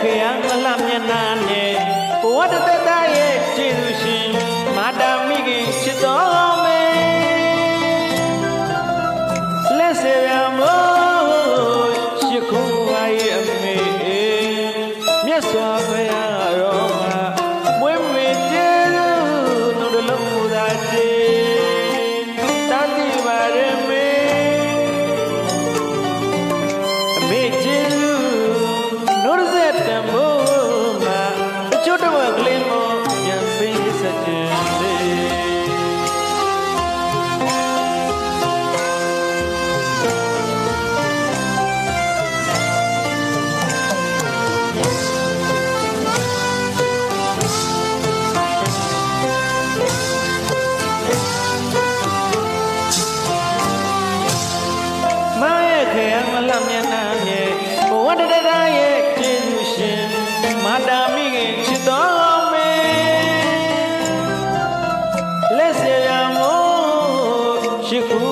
ခရံအလှမျက်နှာနဲ့ဘဝတသက်ရဲ့ကျေးဇူးရှင်မာတာမိခင်ချစ်တော် မလမျက်နှာမြဲဘဝတရရဲ့ကျေးဇူးရှင်မာတာမိခင်ချစ်တော်မေလက်စရာမို့ရှိခု